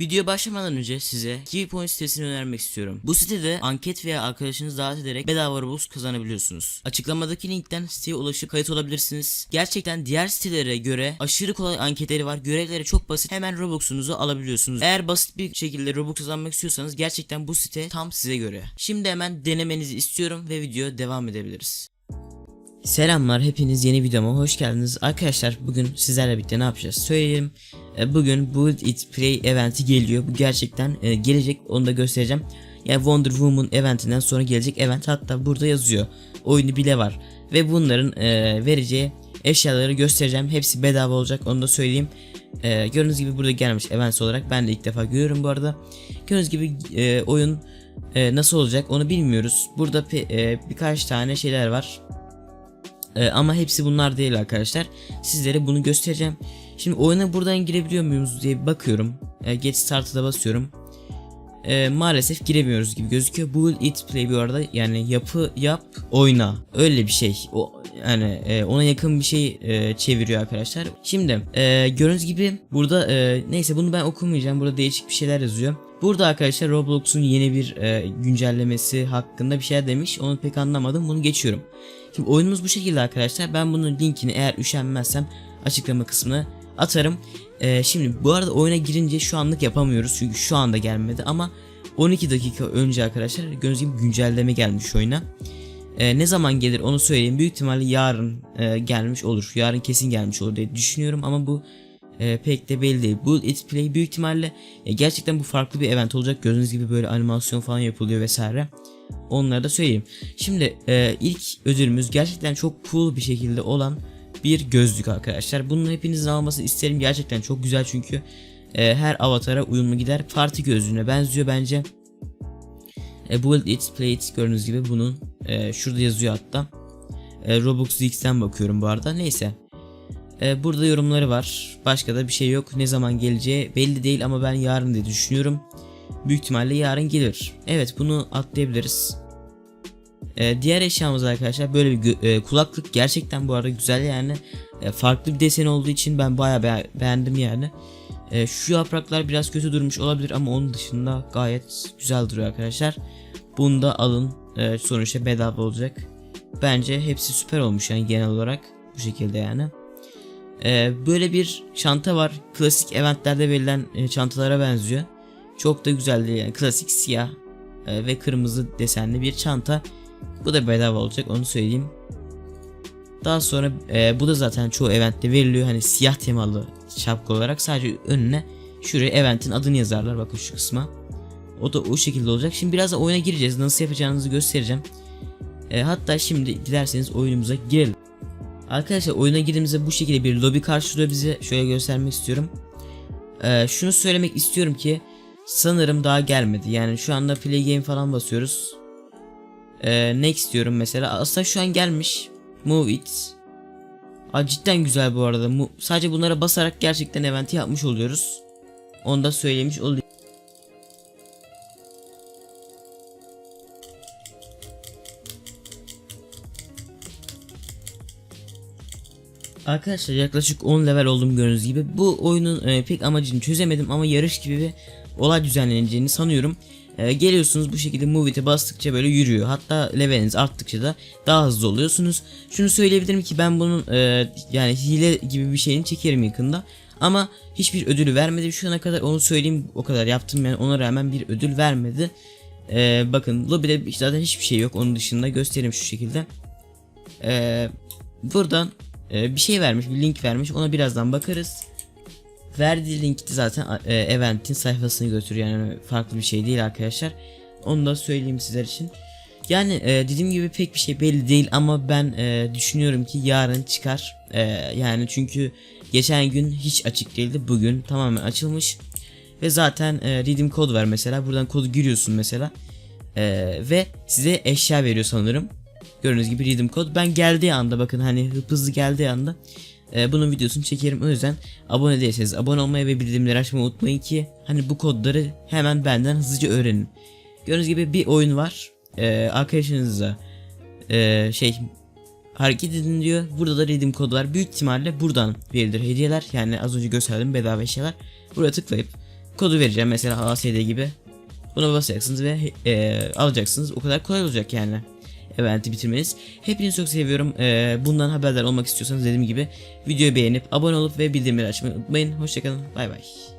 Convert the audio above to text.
Video başlamadan önce size Keypoint sitesini önermek istiyorum. Bu sitede anket veya arkadaşınızı davet ederek bedava Robux kazanabiliyorsunuz. Açıklamadaki linkten siteye ulaşıp kayıt olabilirsiniz. Gerçekten diğer sitelere göre aşırı kolay anketleri var. Görevleri çok basit. Hemen Robux'unuzu alabiliyorsunuz. Eğer basit bir şekilde Robux kazanmak istiyorsanız gerçekten bu site tam size göre. Şimdi hemen denemenizi istiyorum ve video devam edebiliriz. Selamlar hepiniz yeni videoma hoş geldiniz. Arkadaşlar bugün sizlerle birlikte ne yapacağız söyleyelim. E, Bugün Build It Play eventi geliyor. Bu gerçekten e, gelecek onu da göstereceğim. Yani Wonder Woman eventinden sonra gelecek event hatta burada yazıyor. Oyunu bile var. Ve bunların e, vereceği eşyaları göstereceğim. Hepsi bedava olacak onu da söyleyeyim. Gördüğünüz gibi burada gelmiş event olarak. Ben de ilk defa görüyorum bu arada. Gördüğünüz gibi oyun nasıl olacak onu bilmiyoruz. Burada birkaç tane şeyler var. Ee, ama hepsi bunlar değil arkadaşlar. Sizlere bunu göstereceğim. Şimdi oyuna buradan girebiliyor muyuz diye bakıyorum. Ee, Get Start'a da basıyorum. Ee, maalesef giremiyoruz gibi gözüküyor. Build It Play bu arada yani yapı yap oyna öyle bir şey. O yani e, ona yakın bir şey e, çeviriyor arkadaşlar. Şimdi e, gördüğünüz gibi burada e, neyse bunu ben okumayacağım. Burada değişik bir şeyler yazıyor. Burada arkadaşlar Roblox'un yeni bir e, güncellemesi hakkında bir şeyler demiş. Onu pek anlamadım. Bunu geçiyorum. Şimdi oyunumuz bu şekilde arkadaşlar. Ben bunun linkini eğer üşenmezsem açıklama kısmına atarım. Ee, şimdi bu arada oyuna girince şu anlık yapamıyoruz çünkü şu anda gelmedi ama 12 dakika önce arkadaşlar gördüğünüz gibi güncelleme gelmiş oyuna. Ee, ne zaman gelir onu söyleyeyim. Büyük ihtimalle yarın e, gelmiş olur. Yarın kesin gelmiş olur diye düşünüyorum ama bu e, pek de belli değil. Bu It Play büyük ihtimalle e, gerçekten bu farklı bir event olacak. Gördüğünüz gibi böyle animasyon falan yapılıyor vesaire. Onları da söyleyeyim. Şimdi e, ilk ödülümüz gerçekten çok cool bir şekilde olan bir gözlük arkadaşlar. Bunun hepinizin almasını isterim. Gerçekten çok güzel çünkü e, her avatara uyumlu gider. Parti gözlüğüne benziyor bence. E, Build It, Play It gördüğünüz gibi bunun e, şurada yazıyor hatta. E, Robux X'ten bakıyorum bu arada. Neyse. E, burada yorumları var. Başka da bir şey yok. Ne zaman geleceği belli değil ama ben yarın diye düşünüyorum. Büyük ihtimalle yarın gelir. Evet bunu atlayabiliriz. Ee, diğer eşyamız arkadaşlar böyle bir e, kulaklık gerçekten bu arada güzel yani E, farklı bir desen olduğu için ben bayağı be- beğendim yani. E, şu yapraklar biraz kötü durmuş olabilir ama onun dışında gayet güzel duruyor arkadaşlar. Bunu da alın E, sonuçta bedava olacak. Bence hepsi süper olmuş yani genel olarak bu şekilde yani. E, böyle bir çanta var klasik eventlerde verilen e, çantalara benziyor. Çok da güzel değil yani klasik siyah e, ve kırmızı desenli bir çanta. Bu da bedava olacak onu söyleyeyim. Daha sonra e, bu da zaten çoğu eventte veriliyor hani siyah temalı şapka olarak sadece önüne şuraya eventin adını yazarlar bakın şu kısma. O da o şekilde olacak. Şimdi biraz da oyuna gireceğiz. Nasıl yapacağınızı göstereceğim. E, hatta şimdi dilerseniz oyunumuza girelim. Arkadaşlar oyuna girdiğimizde bu şekilde bir lobi karşılıyor bize. Şöyle göstermek istiyorum. E, şunu söylemek istiyorum ki sanırım daha gelmedi. Yani şu anda play game falan basıyoruz. Ee, next diyorum mesela. Aslında şu an gelmiş. Move it. Aa, cidden güzel bu arada. Mu- sadece bunlara basarak gerçekten eventi yapmış oluyoruz. Onu da söylemiş olayım. Arkadaşlar yaklaşık 10 level oldum gördüğünüz gibi. Bu oyunun e, pek amacını çözemedim ama yarış gibi bir olay düzenleneceğini sanıyorum. E, geliyorsunuz bu şekilde move it'e bastıkça böyle yürüyor. Hatta leveliniz arttıkça da daha hızlı oluyorsunuz. Şunu söyleyebilirim ki ben bunun e, yani hile gibi bir şeyini çekerim yakında. Ama hiçbir ödülü vermedi şu ana kadar onu söyleyeyim o kadar yaptım yani ona rağmen bir ödül vermedi. E, bakın lobide zaten hiçbir şey yok onun dışında göstereyim şu şekilde. E, buradan e, bir şey vermiş bir link vermiş ona birazdan bakarız. Verdiği linki de zaten e, eventin sayfasını götürüyor yani farklı bir şey değil arkadaşlar. Onu da söyleyeyim sizler için. Yani e, dediğim gibi pek bir şey belli değil ama ben e, düşünüyorum ki yarın çıkar. E, yani çünkü geçen gün hiç açık değildi. Bugün tamamen açılmış. Ve zaten e, redeem kod var mesela. Buradan kodu giriyorsun mesela. Ve size eşya veriyor sanırım. Gördüğünüz gibi redeem kod. Ben geldiği anda bakın hani hızlı geldiği anda e, bunun videosunu çekerim. O yüzden abone değilseniz abone olmayı ve bildirimleri açmayı unutmayın ki hani bu kodları hemen benden hızlıca öğrenin. Gördüğünüz gibi bir oyun var. E, arkadaşınızla e, şey hareket edin diyor. Burada da redeem kodu var. Büyük ihtimalle buradan verilir hediyeler. Yani az önce gösterdim bedava eşyalar. Buraya tıklayıp kodu vereceğim mesela ASD gibi. Buna basacaksınız ve e, alacaksınız. O kadar kolay olacak yani. Eventi bitirmeniz. Hepinizi çok seviyorum. E, bundan haberdar olmak istiyorsanız dediğim gibi videoyu beğenip abone olup ve bildirimleri açmayı unutmayın. Hoşçakalın. Bay bay.